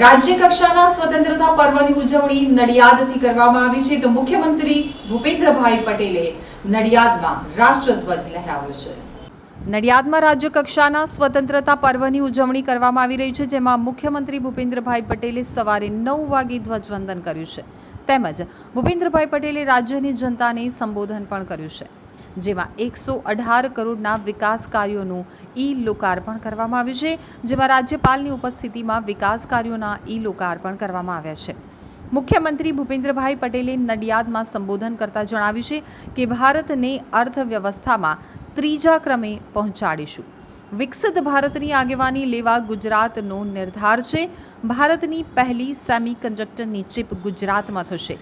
રાજ્ય કક્ષાના સ્વતંત્રતા પર્વની ઉજવણી નડિયાદથી કરવામાં આવી છે તો મુખ્યમંત્રી ભૂપેન્દ્રભાઈ પટેલે નડિયાદમાં રાષ્ટ્રધ્વજ લહેરાવ્યો છે. નડિયાદમાં રાજ્ય કક્ષાના સ્વતંત્રતા પર્વની ઉજવણી કરવામાં આવી રહી છે, જેમાં મુખ્યમંત્રી ભૂપેન્દ્રભાઈ પટેલે સવારે નવ વાગે ધ્વજવંદન કર્યું છે. તેમજ ભૂપેન્દ્રભાઈ પટેલે રાજ્યની જનતાને સંબોધન પણ કર્યું છે. જેમાં એકસો અઢાર કરોડના વિકાસ કાર્યોનું ઈ લોકાર્પણ કરવામાં આવ્યું છે, જેમાં રાજ્યપાલની ઉપસ્થિતિમાં વિકાસ કાર્યોના ઈ લોકાર્પણ કરવામાં આવ્યા છે. મુખ્યમંત્રી ભૂપેન્દ્રભાઈ પટેલે નડિયાદમાં સંબોધન કરતા જણાવ્યું છે કે ભારતને અર્થવ્યવસ્થામાં ત્રીજા ક્રમે પહોંચાડીશું. વિકસિત ભારતની આગેવાની લેવા ગુજરાતનો નિર્ધાર છે. ભારતની પહેલી સેમી કન્ડક્ટરની ચિપ ગુજરાતમાં થશે.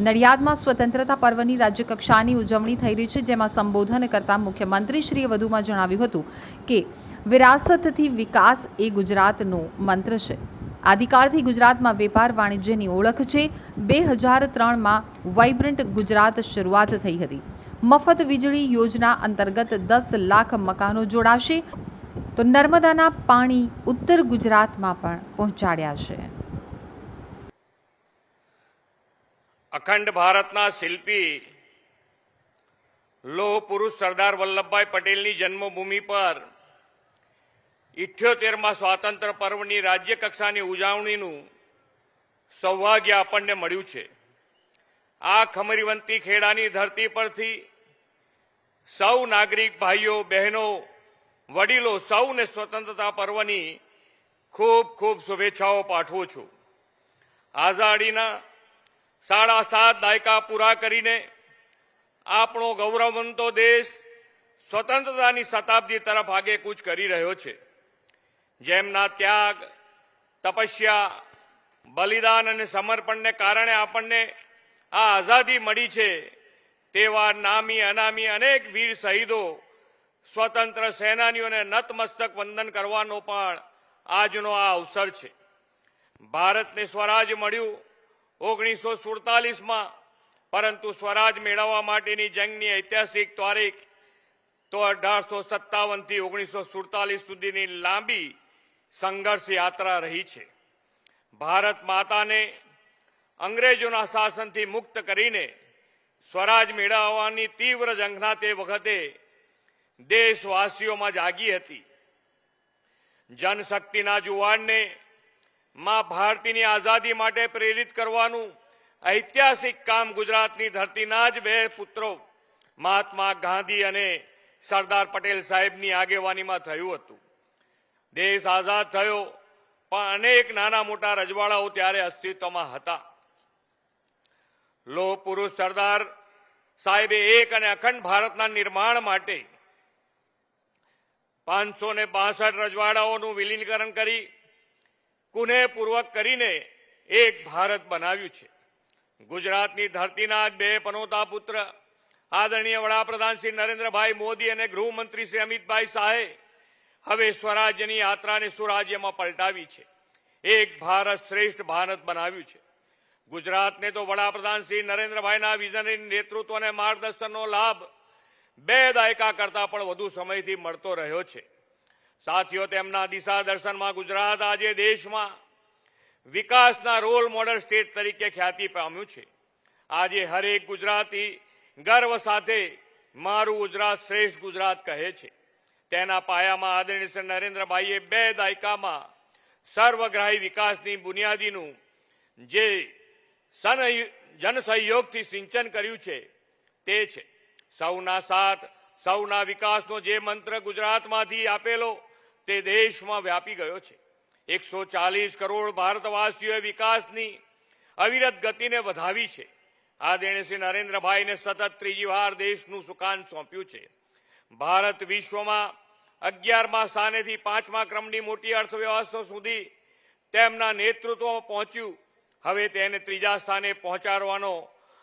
નડિયાદમાં સ્વતંત્રતા પર્વની રાજ્યકક્ષાની ઉજવણી થઈ રહી છે, જેમાં સંબોધન કરતા મુખ્યમંત્રીશ્રીએ વધુમાં જણાવ્યું હતું કે વિરાસતથી વિકાસ એ ગુજરાતનો મંત્ર છે. આદિકાળથી ગુજરાતમાં વેપાર વાણિજ્યની ઓળખ છે. બે હજાર ત્રણમાં વાઇબ્રન્ટ ગુજરાત શરૂઆત થઈ હતી. મફત વીજળી યોજના અંતર્ગત દસ લાખ મકાનો જોડાશે. તો નર્મદાના પાણી ઉત્તર ગુજરાતમાં પણ પહોંચાડ્યા છે. અખંડ ભારતના શિલ્પી લોહ પુરુષ સરદાર વલ્લભભાઈ પટેલની જન્મભૂમિ પર ઇઠ્યોતેરમાં સ્વાતંત્ર્ય પર્વની રાજ્ય કક્ષાની ઉજવણીનું સૌભાગ્ય આપણને મળ્યું છે. આ ખમરીવંતી ખેડાની ધરતી પરથી સૌ નાગરિક, ભાઈઓ, બહેનો, વડીલો સૌને સ્વતંત્રતા પર્વની ખૂબ ખૂબ શુભેચ્છાઓ પાઠવું છું. આઝાદીના સાડા સાત દાયકા પૂરા કરીને આપણો ગૌરવવંતો દેશ સ્વતંત્રતાની શતાબ્દી તરફ આગેકૂચ કરી રહ્યો છે. જેમના ત્યાગ, તપસ્યા, બલિદાન અને સમર્પણને કારણે આપણને આ આઝાદી મળી છે તેવા નામી, અનામી અનેક વીર શહીદો સ્વતંત્ર સેનાનીઓને નતમસ્તક વંદન કરવાનો પણ આજનો આ અવસર છે. ભારતને સ્વરાજ મળ્યું ઓગણીસો સુડતાલીસમાં પરંતુ સ્વરાજ મેળવવા માટેની જંગની ઐતિહાસિક તારીખ તો અઢારસો સત્તાવનથી ઓગણીસો સુડતાલીસ સુધીની લાંબી સંઘર્ષ યાત્રા રહી છે. ભારત માતાને અંગ્રેજોના શાસનથી મુક્ત કરીને સ્વરાજ મેળવવાની તીવ્ર ઝંખના તે વખતે દેશવાસીઓમાં જાગી હતી. જનશક્તિના જુવાનને માં ભારતીની આઝાદી માટે પ્રેરિત કરવાનું ઐતિહાસિક કામ ગુજરાતની ધરતીના જ બે પુત્રો, મહાત્મા ગાંધી અને સરદાર પટેલ સાહેબની આગેવાનીમાં થયું હતું. દેશ આઝાદ થયો, પણ અનેક નાના મોટા રજવાડાઓ ત્યારે અસ્તિત્વમાં હતા. લોહ પુરુષ સરદાર સાહેબે એક અને અખંડ ભારતના નિર્માણ માટે પાંચસો ને બાસઠ રજવાડાઓનું વિલીનીકરણ કરી કુનેહપૂર્વક કરીને એક ભારત બનાવ્યું છે. ગુજરાતની ધરતીના જ બે પનોતા પુત્ર, આદરણીય વડાપ્રધાન શ્રી નરેન્દ્રભાઈ મોદી અને ગૃહમંત્રી શ્રી અમિતભાઈ શાહે હવે સ્વરાજ્યની યાત્રાને સુરાજ્યમાં પલટાવી છે. એક ભારત શ્રેષ્ઠ ભારત બનાવ્યું છે. ગુજરાતને તો વડાપ્રધાન શ્રી નરેન્દ્રભાઈના વિઝનરી નેતૃત્વ અને માર્ગદર્શનનો લાભ બે દાયકા કરતા પણ વધુ સમયથી મળતો રહ્યો છે. સાથીઓ, તેમના દિશા દર્શનમાં ગુજરાત આજે દેશમાં વિકાસના રોલ મોડલ સ્ટેટ તરીકે ખ્યાતિ પામ્યું છે. આજે હરેક ગુજરાતી ગર્વ સાથે મારું ગુજરાત શ્રેષ્ઠ ગુજરાત કહે છે. તેના પાયામાં આદરણીય શ્રી નરેન્દ્રભાઈએ બે દાયકામાં સર્વગ્રાહી વિકાસની બુનિયાદીનું જે સન જનસહયોગથી સિંચન કર્યું છે તે છે. સૌના સાથ, સૌના વિકાસનો જે મંત્ર ગુજરાતમાંથી આપેલો તે દેશમાં વ્યાપી ગયો છે. એકસો ચાલીસ કરોડ ભારતવાસીઓએ વિકાસની અવિરત ગતિને વધાવી છે. આદરણીય શ્રી નરેન્દ્રભાઈને સતત ત્રીજી વાર દેશનું સુકાન સોંપ્યું છે. ભારત વિશ્વમાં અગિયારમા સ્થાનેથી પાંચમા ક્રમની મોટી અર્થવ્યવસ્થા સુધી તેમના નેતૃત્વમાં પહોંચ્યું. હવે તેને ત્રીજા સ્થાને પહોંચાડવાનો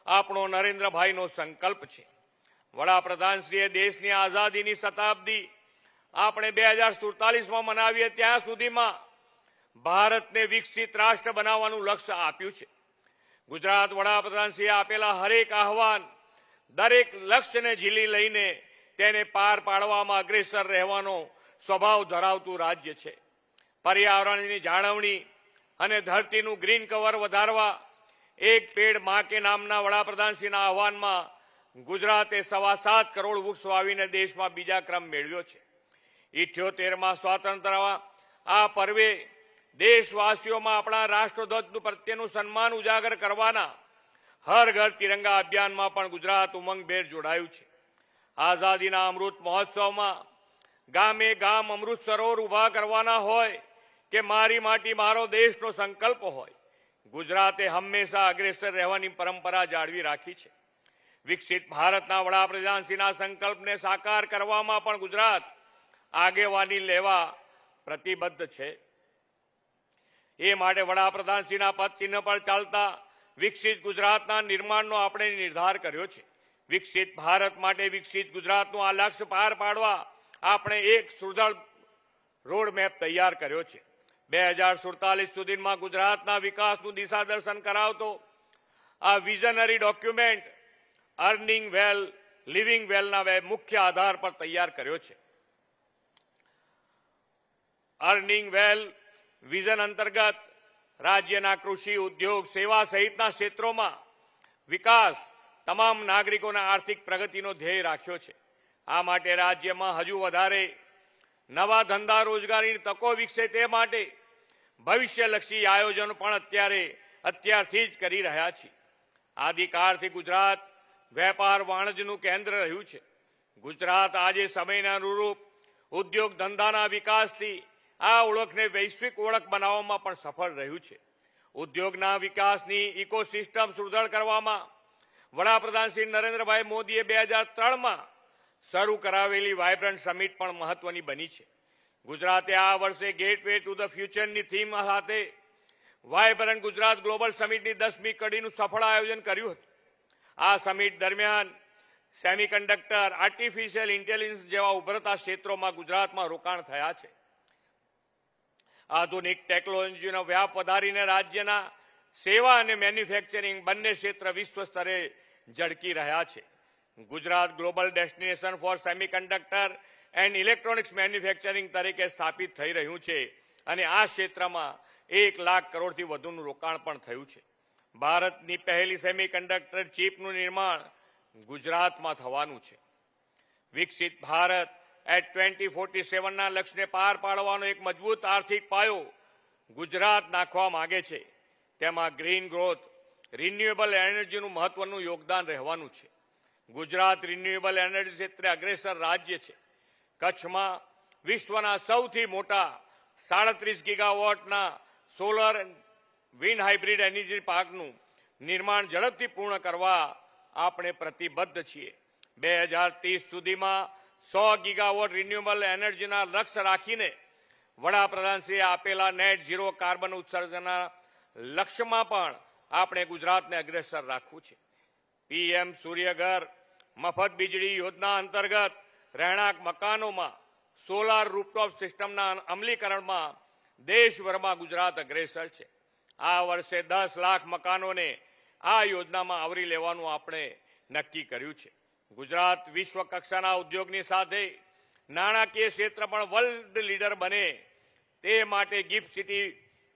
આપણો નરેન્દ્રભાઈનો સંકલ્પ છે. વડાપ્રધાનશ્રીએ દેશની આઝાદીની શતાબ્દી આપણે બે હજાર સુડતાલીસમાં મનાવીએ ત્યાં સુધીમાં ભારતને વિકસિત રાષ્ટ્ર બનાવવાનું લક્ષ્ય આપ્યું છે. ગુજરાત વડાપ્રધાનશ્રીએ આપેલા હરેક આહવાન, દરેક લક્ષ્યને ઝીલી લઈને તેને પાર પાડવામાં અગ્રેસર રહેવાનો સ્વભાવ ધરાવતું રાજ્ય છે. પર્યાવરણની જાળવણી અને ધરતીનું ગ્રીન કવર વધારવા એક પેડ મા કે નામના વડાપ્રધાનશ્રીના આહવાનમાં ગુજરાતે સવા સાત કરોડ વૃક્ષ વાવીને દેશમાં બીજા ક્રમ મેળવ્યો છે. ઇઠ્યોતેરમાં સ્વાતંત્ર આ પર્વે દેશવાસીઓમાં આપણા રાષ્ટ્રધ્વજનું પ્રત્યેનું સન્માન ઉજાગર કરવાના હર ઘર તિરંગા અભિયાનમાં પણ ગુજરાત ઉમંગભેર જોડાયું છે. આઝાદીના અમૃત મહોત્સવમાં ગામે ગામ અમૃત સરોવર ઊભા કરવાના હોય કે મારી માટી મારો દેશનો સંકલ્પ હોય, ગુજરાતે હંમેશા અગ્રેસર રહેવાની પરંપરા જાળવી રાખી છે. વિકસિત ભારતના વડાપ્રધાનશ્રીના સંકલ્પને સાકાર કરવામાં પણ ગુજરાત આગેવાની લેવા પ્રતિબદ્ધ છે. એ માટે વડાપ્રધાનશ્રીના પદચિહ્ન પર ચાલતા વિકસિત ગુજરાતના નિર્માણનો આપણે નિર્ધાર કર્યો છે. વિકસિત ભારત માટે વિકસિત ગુજરાતનું આ લક્ષ્ય પાર પાડવા આપણે એક સુદળ રોડ મેપ તૈયાર કર્યો છે. બે હજાર સુડતાલીસ સુધીમાં ગુજરાતના વિકાસનું દિશા દર્શન કરાવતો આ visionary document earning well living વેલના મુખ્ય આધાર પર તૈયાર કર્યો છે. અર્નિંગ વેલ વિઝન અંતર્ગત રાજ્યના કૃષિ ઉદ્યોગ, સેવા સહિતના ક્ષેત્રોમાં વિકાસ તમામ નાગરિકોના આર્થિક પ્રગતિનો ધ્યેય રાખ્યો છે. આ માટે રાજ્યમાં હજુ વધારે નવા ધંધા રોજગારીની તકો વિકસે તે માટે ભવિષ્યલક્ષી આયોજન પણ અત્યારે અત્યારથી જ કરી રહ્યા છીએ. આદિકાળથી ગુજરાત વેપાર વાણિજ્યનું કેન્દ્ર રહ્યું છે. ગુજરાત આજે સમયના અનુરૂપ ઉદ્યોગ ધંધાના વિકાસથી આ ઓળખને વૈશ્વિક ઓળખ બનાવવામાં પણ સફળ રહ્યું છે. ઉદ્યોગના વિકાસની ઇકોસિસ્ટમ સુદૃઢ કરવામાં વડાપ્રધાન શ્રી નરેન્દ્રભાઈ મોદીએ બે હજાર ત્રણમાં શરૂ કરાવેલી વાયબ્રન્ટ સમિટ પણ મહત્વની બની છે. ગુજરાતે આ વર્ષે ગેટ વે ટુ ધ ફ્યુચરની થીમ સાથે વાયબ્રન્ટ ગુજરાત ગ્લોબલ સમિટની દસમી કડીનું સફળ આયોજન કર્યું હતું. આ સમિટ દરમિયાન સેમિકન્ડક્ટર, આર્ટિફિશિયલ ઇન્ટેલિજન્સ જેવા ઉભરતા ક્ષેત્રોમાં ગુજરાતમાં રોકાણ થયા છે. આધુનિક ટેકનોલોજીનો વ્યાપ વધારીને રાજ્યના સેવા અને મેન્યુફેક્ચરિંગ બંને ક્ષેત્ર વિશ્વ સ્તરે ઝળકી રહ્યા છે. Gujarat global destination for semiconductor and electronics manufacturing તરીકે સ્થાપિત થઈ રહ્યું છે અને આ ક્ષેત્રમાં એક લાખ કરોડથી વધુનું રોકાણ પણ થયું છે. ભારતની પહેલી સેમિકન્ડક્ટર ચીપનું નિર્માણ ગુજરાતમાં થવાનું છે. વિકસિત ભારત એટ ટ્વેન્ટી ફોર્ટી સેવનના લક્ષ્યને પાર પાડવાનો એક મજબૂત આર્થિક પાયો ગુજરાત નાખવા માંગે છે. તેમાં ગ્રીન ગ્રોથ, રિન્યુએબલ એનર્જીનું મહત્વનું યોગદાન રહેવાનું છે. ગુજરાત રિન્યુએબલ એનર્જી ક્ષેત્રે અગ્રેસર રાજ્ય છે. કચ્છમાં વિશ્વના સૌથી મોટા સાડત્રીસ ગીગાવોટના સોલર વિન્ડ હાઇબ્રિડ એનર્જી પાર્કનું નિર્માણ ઝડપથી પૂર્ણ કરવા આપણે પ્રતિબદ્ધ છીએ. બે હજાર ત્રીસ સુધીમાં સો ગીગાવોટ રિન્યુએબલ એનર્જીના લક્ષ્ય રાખીને વડાપ્રધાનશ્રીએ આપેલા નેટ ઝીરો કાર્બન ઉત્સર્જનના લક્ષ્યમાં પણ આપણે ગુજરાતને અગ્રેસર રાખવું છે. પીએમ સૂર્યઘર મફત વીજળી યોજના અંતર્ગત રહેણાંક મકાનોમાં સોલાર રૂપટોપ સિસ્ટમના અમલીકરણમાં દેશભરમાં ગુજરાત અગ્રેસર છે. આ વર્ષે દસ લાખ મકાનોને આ યોજનામાં આવરી લેવાનું આપણે નક્કી કર્યું છે. ગુજરાત વિશ્વ કક્ષાના ઉદ્યોગની સાથે નાણાકીય ક્ષેત્ર પણ વર્લ્ડ લીડર બને. તે માટે ગિફ્ટ સિટી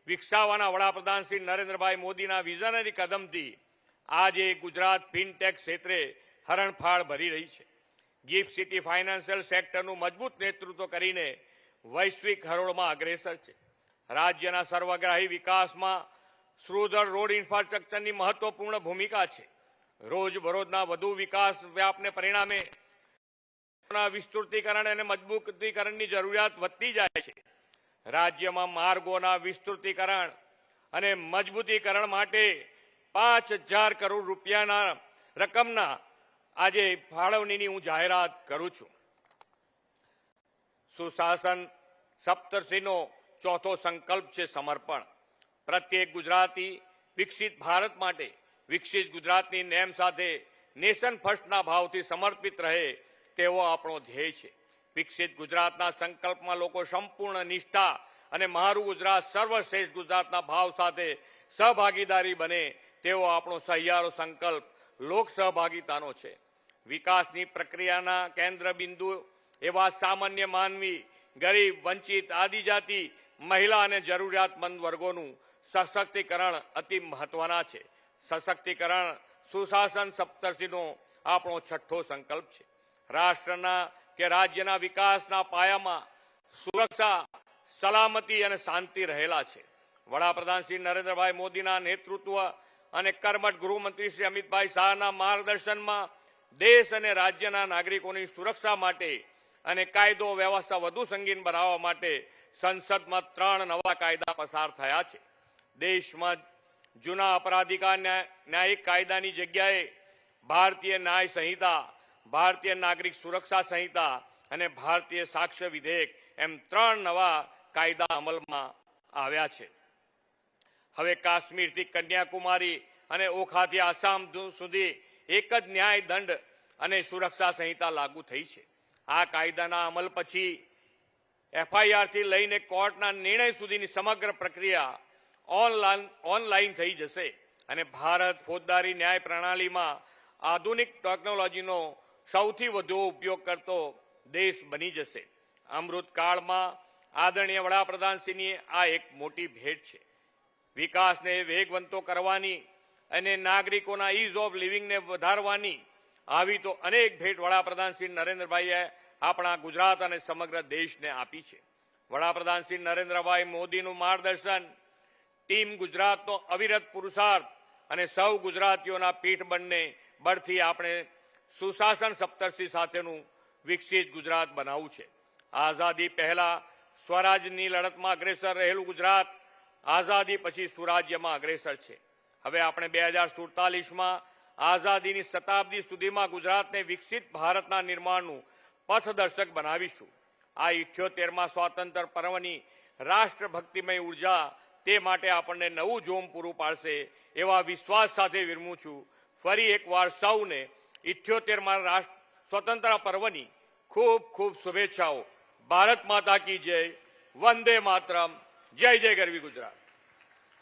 વિકસાવવાના વડાપ્રધાન શ્રી નરેન્દ્રભાઈ મોદીના વિઝનરી કદમથી આજે ગુજરાત ફિનટેક ક્ષેત્રે હરણફાળ ભરી રહી છે. ગિફ્ટ સિટી ફાઇનાન્શિયલ સેક્ટરનું મજબૂત નેતૃત્વ કરીને વૈશ્વિક હરોળમાં અગ્રેસર છે. રાજ્યના સર્વગ્રાહી વિકાસમાં સુદૃઢ રોડ ઇન્ફ્રાસ્ટ્રક્ચરની મહત્વપૂર્ણ ભૂમિકા છે. રોજબરોજના વધુ વિકાસ વ્યાપને પરિણામે વિસ્તૃતીકરણ અને મજબૂતીકરણની જરૂરિયાત વધતી જાય છે. રાજ્યમાં માર્ગોના વિસ્તૃતીકરણ અને મજબૂતીકરણ માટે પાંચ હજાર કરોડ રૂપિયાના રકમના આજે ફાળવણીની હું જાહેરાત કરું છું. સુશાસન સપ્તર્ષિનો ચોથો સંકલ્પ છે સમર્પણ. પ્રત્યેક ગુજરાતી વિકસિત ભારત માટે વિકસિત ગુજરાતની નેમ સાથે નેશન ફર્સ્ટના ભાવથી સમર્પિત રહે તેવો આપણો ધ્યેય છે. વિકસિત ગુજરાતના સંકલ્પમાં લોકો સંપૂર્ણ નિષ્ઠા અને મારું ગુજરાત સર્વશ્રેષ્ઠ ગુજરાતના ભાવ સાથે સહભાગીદારી બને તેવો આપણો સહિયારો સંકલ્પ લોક સહભાગિતાનો છે. વિકાસની પ્રક્રિયાના કેન્દ્ર બિંદુ એવા સામાન્ય માનવી, ગરીબ, વંચિત, આદિજાતિ, મહિલા અને જરૂરિયાતમંદ વર્ગોનું સશક્તિકરણ અતિ મહત્વના છે. સશક્તિકરણ સુશાસન સપ્તર્ષિનો આપણો છઠ્ઠો સંકલ્પ છે. રાષ્ટ્રના કે રાજ્યના વિકાસના પાયામાં સુરક્ષા, સલામતી અને શાંતિ રહેલા છે. વડાપ્રધાન શ્રી નરેન્દ્રભાઈ મોદીના નેતૃત્વ અને કર્મઠ ગૃહમંત્રી શ્રી અમિતભાઈ શાહના માર્ગદર્શનમાં દેશ અને રાજ્યના નાગરિકોની સુરક્ષા માટે અને કાયદો વ્યવસ્થા વધુ સંગીન બનાવવા માટે સંસદમાં ત્રણ નવા કાયદા પસાર થયા છે. દેશમાં જૂના અપરાધિકા ન્યા- ન્યાયિક કાયદાની જગ્યાએ ભારતીય ન્યાય સંહિતા, ભારતીય નાગરિક સુરક્ષા સંહિતા અને ભારતીય સાક્ષ્ય વિધેયક એમ ત્રણ નવા કાયદા અમલમાં આવ્યા છે. હવે કાશ્મીરથી કન્યાકુમારી અને ઓખાથી આસામ સુધી એક જ ન્યાય દંડ અને સુરક્ષા સંહિતા લાગુ થઈ છે. આ કાયદાના અમલ પછી એફઆઈઆરથી લઈને કોર્ટના નિર્ણય સુધીની સમગ્ર પ્રક્રિયા ઓનલાઈન ઓનલાઈન થઈ જશે. અને ભારત ફોજદારી ન્યાય પ્રણાલીમાં આધુનિક ટેકનોલોજીનો સૌથી વધુ ઉપયોગ કરતો દેશ બની જશે. અમૃતકાળમાં આદરણીય વડાપ્રધાનશ્રીની આ એક મોટી ભેટ છે. વિકાસને વેગવંતો કરવાની અને નાગરિકોના ઇઝ ઓફ લિવિંગને વધારવાની આવી તો અનેક ભેટ વડાપ્રધાન શ્રી નરેન્દ્રભાઈએ આપણા ગુજરાત અને સમગ્ર દેશને આપી છે. વડાપ્રધાન શ્રી નરેન્દ્રભાઈ મોદીનું માર્ગદર્શન ટીમ ગુજરાતનો અવિરત પુરુષાર્થ અને સૌ ગુજરાતીઓના પીઠ બંને બળથી આપણે સુશાસન સપ્તર્ષિ સાથેનું વિકસિત ગુજરાત બનાવવું છે. આઝાદી પહેલા સ્વરાજની લડતમાં અગ્રેસર રહેલું ગુજરાત, આઝાદી પછી સુરાજ્યમાં અગ્રેસર છે. હવે આપણે બે હજાર સુડતાલીસમાં આઝાદીની શતાબ્દી સુધીમાં ગુજરાતને વિકસિત ભારતના નિર્માણનું પથદર્શક બનાવીશું. આ ઇઠ્યોતેરમાં સ્વાતંત્ર્ય પર્વની રાષ્ટ્રભક્તિમય ઊર્જા તે માટે આપણને નવું જોમ પૂરું પાડશે એવા વિશ્વાસ સાથે વિરમું છું. ફરી એકવાર સૌને ઇઠ્યોતેરમાં રાષ્ટ્ર સ્વતંત્ર પર્વની ખૂબ ખૂબ શુભેચ્છાઓ. ભારત માતા કી જય. વંદે માતરમ. જય જય ગરવી ગુજરાત.